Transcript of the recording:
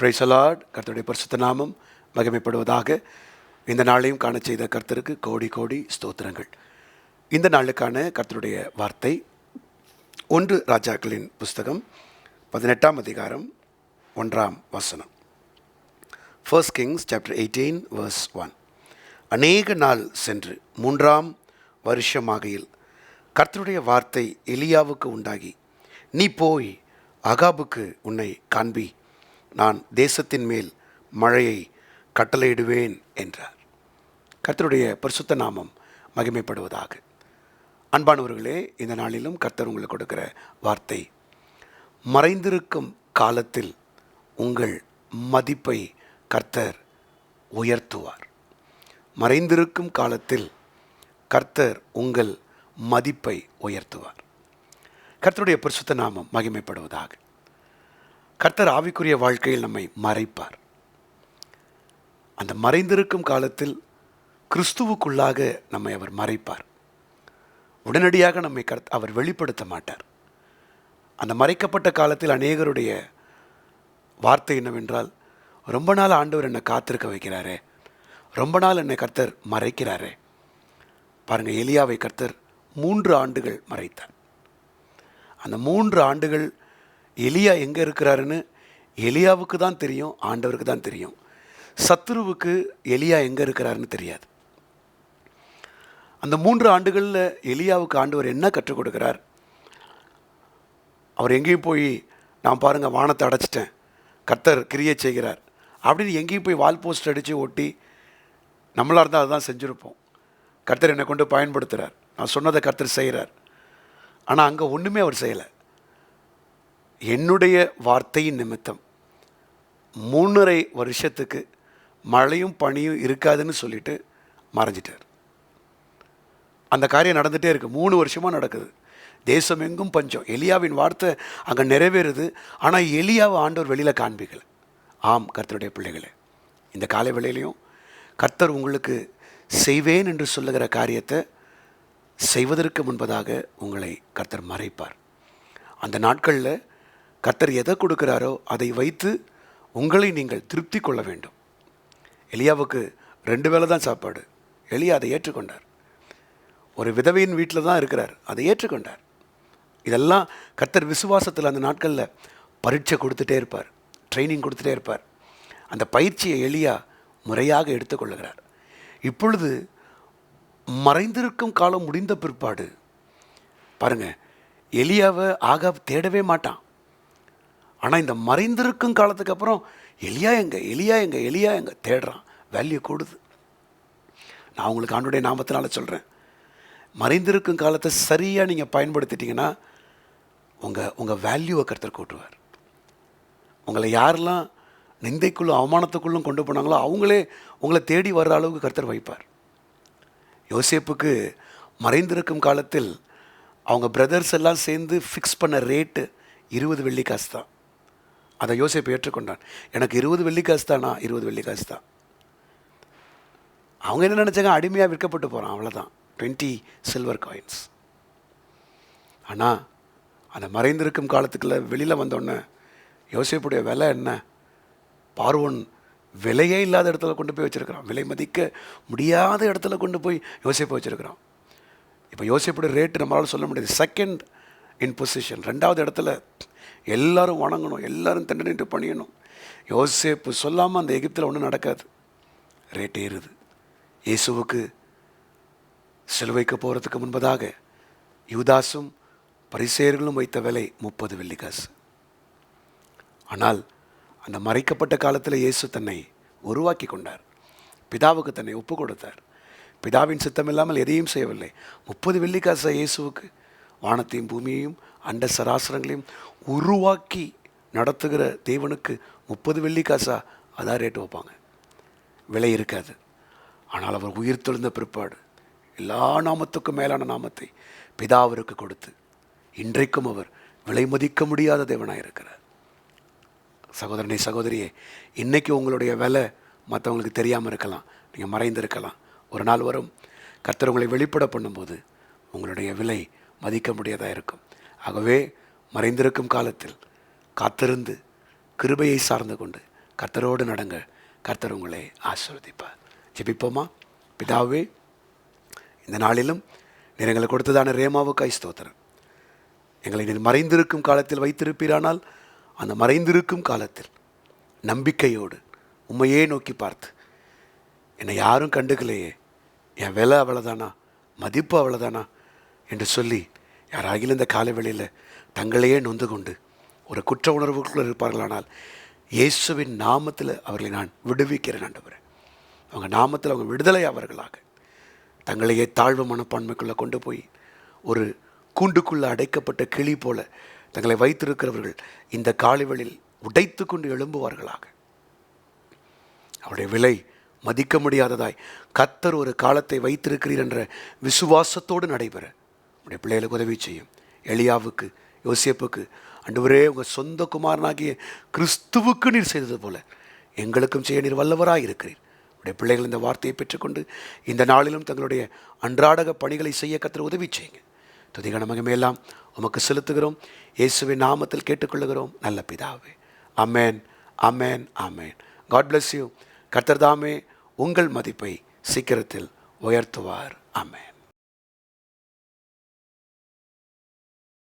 பிரைசலாட் கர்த்தருடைய பரிசுத்த நாமம் மகிமைப்படுவதாக இந்த நாளையும் காண செய்த கர்த்தருக்கு கோடி கோடி ஸ்தோத்திரங்கள். இந்த நாளுக்கான கர்த்தருடைய வார்த்தை ஒன்று ராஜாக்களின் புஸ்தகம் பதினெட்டாம் அதிகாரம் ஒன்றாம் வசனம். First Kings chapter eighteen verse one அநேக நாள் சென்று மூன்றாம் வருஷமாகையில் கர்த்தருடைய வார்த்தை எலியாவுக்கு உண்டாகி நீ போய் அகாபுக்கு உன்னை காண்பி நான் தேசத்தின் மேல் மழையை கட்டளையிடுவேன் என்றார். கர்த்தருடைய பரிசுத்த நாமம் மகிமைப்படுவதாக. அன்பானவர்களே இந்த நாளிலும் கர்த்தர் உங்களுக்கு கொடுக்கிற வார்த்தை மறைந்திருக்கும் காலத்தில் உங்கள் மதிப்பை கர்த்தர் உயர்த்துவார். மறைந்திருக்கும் காலத்தில் கர்த்தர் உங்கள் மதிப்பை உயர்த்துவார். கர்த்தருடைய பரிசுத்த நாமம் மகிமைப்படுவதாக. கர்த்தர் ஆவிக்குரிய வாழ்க்கையில் நம்மை மறைப்பார். அந்த மறைந்திருக்கும் காலத்தில் கிறிஸ்துவுக்குள்ளாக நம்மை அவர் மறைப்பார். உடனடியாக நம்மை கர்த் அவர் வெளிப்படுத்த மாட்டார். அந்த மறைக்கப்பட்ட காலத்தில் அநேகருடைய வார்த்தை என்னவென்றால் ரொம்ப நாள் ஆண்டவர் என்னை காத்திருக்க வைக்கிறாரே. ரொம்ப நாள் என்னை கர்த்தர் மறைக்கிறாரே. பாருங்கள் எலியாவை கர்த்தர் மூன்று ஆண்டுகள் மறைத்தார். அந்த மூன்று ஆண்டுகள் எலியா எங்கே இருக்கிறாருன்னு எலியாவுக்கு தான் தெரியும் ஆண்டவருக்கு தான் தெரியும். சத்துருவுக்கு எலியா எங்கே இருக்கிறாருன்னு தெரியாது. அந்த மூன்று ஆண்டுகளில் எலியாவுக்கு ஆண்டவர் என்ன கற்றுக் கொடுக்கிறார்? அவர் எங்கேயும் போய் நான் பாருங்கள் வானத்தை அடைச்சிட்டேன். கர்த்தர் கிரியை செய்கிறார். அப்படின்னு எங்கேயும் போய் வால் போஸ்ட் அடித்து ஒட்டி நம்மளாக இருந்தால் அதுதான் செஞ்சுருப்போம். கர்த்தர் என்னை கொண்டு பயன்படுத்துகிறார் நான் சொன்னதை கர்த்தர் செய்கிறார் ஆனால் அங்கே ஒன்றுமே அவர் செய்யலை. என்னுடைய வார்த்தையின் நிமித்தம் மூணரை வருஷத்துக்கு மழையும் பனியும் இருக்காதுன்னு சொல்லிட்டு மறைஞ்சிட்டார். அந்த காரியம் நடந்துகிட்டே இருக்குது மூணு வருஷமாக நடக்குது. தேசம் எங்கும் பஞ்சம். எலியாவின் வார்த்தை அங்கே நிறைவேறுது. ஆனால் எலியாவை ஆண்டவர் வெளியில் காண்பிக்கல. ஆம் கர்த்தருடைய பிள்ளைகளே. இந்த காலை வேளையிலையும் கர்த்தர் உங்களுக்கு செய்வேன் என்று சொல்லுகிற காரியத்தை செய்வதற்கு முன்பதாக உங்களை கர்த்தர் மறைப்பார். அந்த நாட்களில் கர்த்தர் எதை கொடுக்கிறாரோ அதை வைத்து உங்களை நீங்கள் திருப்தி கொள்ள வேண்டும். எலியாவுக்கு ரெண்டு வேளை தான் சாப்பாடு. எலியா அதை ஏற்றுக்கொண்டார். ஒரு விதவையின் வீட்டில் தான் இருக்கிறார். அதை ஏற்றுக்கொண்டார். இதெல்லாம் கர்த்தர் விசுவாசத்தில் அந்த நாட்களில் பரீட்சை கொடுத்துட்டே இருப்பார். ட்ரைனிங் கொடுத்துட்டே இருப்பார். அந்த பயிற்சியை எளியா முறையாக எடுத்துக்கொள்ளுகிறார் இப்பொழுது மறைந்திருக்கும் காலம் முடிந்த பிற்பாடு பாருங்க எலியாவை ஆகாப் தேடவே மாட்டான். ஆனால் இந்த மறைந்திருக்கும் காலத்துக்கு அப்புறம் எலியா எங்க எலியா எங்க எலியா எங்க? தேடுறான். வேல்யூ கூடுது. நான் உங்களுக்கு ஆண்டுடைய நாமத்தினால சொல்கிறேன் மறைந்திருக்கும் காலத்தை சரியாக நீங்கள் பயன்படுத்திட்டீங்கன்னா உங்கள் உங்கள் வேல்யூவை கருத்தர் கூட்டுவார். உங்களை யாரெல்லாம் நிந்தைக்குள்ளும் அவமானத்துக்குள்ளும் கொண்டு போனாங்களோ அவங்களே உங்களை தேடி வர்ற அளவுக்கு கருத்தர் வைப்பார். யோசேப்புக்கு மறைந்திருக்கும் காலத்தில் அவங்க பிரதர்ஸ் எல்லாம் சேர்ந்து ஃபிக்ஸ் பண்ண ரேட்டு இருபது வெள்ளி காசு தான். அதை யோசிப்பு ஏற்றுக்கொண்டான். எனக்கு இருபது வெள்ளிக்காசு தானா? இருபது வெள்ளிக்காசு தான். அவங்க என்ன நினச்சாங்க? அடிமையாக விற்கப்பட்டு போகிறான் அவ்வளோதான் டுவெண்ட்டி சில்வர் காயின்ஸ் ஆனால் அந்த மறைந்திருக்கும் காலத்துக்குள்ள வெளியில் வந்தோடனே யோசிப்புடைய விலை என்ன? பார்வன் விலையே இல்லாத இடத்துல கொண்டு போய் வச்சுருக்கிறான். விலை மதிக்க முடியாத இடத்துல கொண்டு போய் யோசிப்பை வச்சுருக்கிறான். இப்போ யோசிப்புடைய ரேட்டு நம்மளால் சொல்ல முடியாது. செகண்ட் இன் பொசிஷன் ரெண்டாவது இடத்துல எல்லாரும் வணங்கணும் எல்லாரும் தண்டனிட்டு பண்ணியணும் யோசேப்பு சொல்லாமல் அந்த எகிப்தில் ஒன்றும் நடக்காது. ரேட் ஏறுது. இயேசுவுக்கு சிலுவைக்கு போகிறதுக்கு முன்பதாக யூதாசும் பரிசேர்களும் வைத்த விலை முப்பது வெள்ளிக்காசு ஆனால் அந்த மறைக்கப்பட்ட காலத்தில் இயேசு தன்னை உருவாக்கி கொண்டார். பிதாவுக்கு தன்னை ஒப்பு கொடுத்தார். பிதாவின் சித்தம் இல்லாமல் எதையும் செய்யவில்லை. முப்பது வெள்ளிக்காசை இயேசுவுக்கு வானத்தையும் பூமியையும் அண்ட சராசரங்களையும் உருவாக்கி நடத்துகிற தேவனுக்கு முப்பது வெள்ளிக்காசா அதான் ரேட்டு வைப்பாங்க. விலை இருக்காது. ஆனால் அவர் உயிர் தெழுந்த பிற்பாடு எல்லா நாமத்துக்கும் மேலான நாமத்தை பிதாவிற்கு கொடுத்து இன்றைக்கும் அவர் விலை மதிக்க முடியாத தேவனாக இருக்கிறார். சகோதரனே சகோதரியே இன்னைக்கு உங்களுடைய விலை மற்றவங்களுக்கு தெரியாமல் இருக்கலாம். நீங்கள் மறைந்திருக்கலாம். ஒரு நாள் வரும். கர்த்தர் உங்களை வெளிப்பட பண்ணும்போது உங்களுடைய விலை மதிக்க முடியாதாக இருக்கும் ஆகவே மறைந்திருக்கும் காலத்தில் காத்திருந்து கிருபையை சார்ந்து கொண்டு கர்த்தரோடு நடங்க. கர்த்தர் உங்களை ஆசீர்வதிப்பார். ஜெபிப்போமா? பிதாவே இந்த நாளிலும் நீர் கொடுத்ததான ரேமாவுக்காய் ஸ்தோத்திரம் எங்களை நீர் மறைந்திருக்கும் காலத்தில் வைத்திருப்பீரானால் அந்த மறைந்திருக்கும் காலத்தில் நம்பிக்கையோடு உண்மையே நோக்கி பார்த்து என்னை யாரும் கண்டுக்கலையே. என் விலை அவ்வளோதானா மதிப்பு அவ்வளோதானா என்று சொல்லி யாராகிலும் இந்த காலவெளியில் தங்களையே நொந்து கொண்டு ஒரு குற்ற உணர்வுக்குள்ள இருப்பார்களானால் இயேசுவின் நாமத்தில் அவர்களை நான் விடுவிக்கிறேன் ஆண்டவர். அவங்க நாமத்தில் அவங்க விடுதலை அவர்களாக தங்களையே தாழ்வு மனப்பான்மைக்குள்ளே கொண்டு போய் ஒரு கூண்டுக்குள்ளே அடைக்கப்பட்ட கிளி போல தங்களை வைத்திருக்கிறவர்கள் இந்த காலைவெளியில் உடைத்து கொண்டு எழும்புவார்களாக. அவருடைய விலை மதிக்க முடியாததாய் கத்தர் ஒரு காலத்தை வைத்திருக்கிறீர் என்ற விசுவாசத்தோடு நடைபெற உடைய பிள்ளைகளுக்கு உதவி செய்யும். எளியாவுக்கு யோசியப்புக்கு அன்றுவரே உங்கள் சொந்த குமாரனாகிய கிறிஸ்துவுக்கு நீர் செய்தது போல எங்களுக்கும் செய்ய நீர் வல்லவராக இருக்கிறீர். உடைய பிள்ளைகள் இந்த வார்த்தையை பெற்றுக்கொண்டு இந்த நாளிலும் தங்களுடைய அன்றாடக பணிகளை செய்ய கத்திர உதவி செய்யுங்க. துதிகன மகிமையெல்லாம் உமக்கு செலுத்துகிறோம். இயேசுவின் நாமத்தில் கேட்டுக்கொள்ளுகிறோம். நல்ல பிதாவே. Amen amen amen God bless you கர்த்தர்தாமே உங்கள் மதிப்பை சீக்கிரத்தில் உயர்த்துவார். அமேன்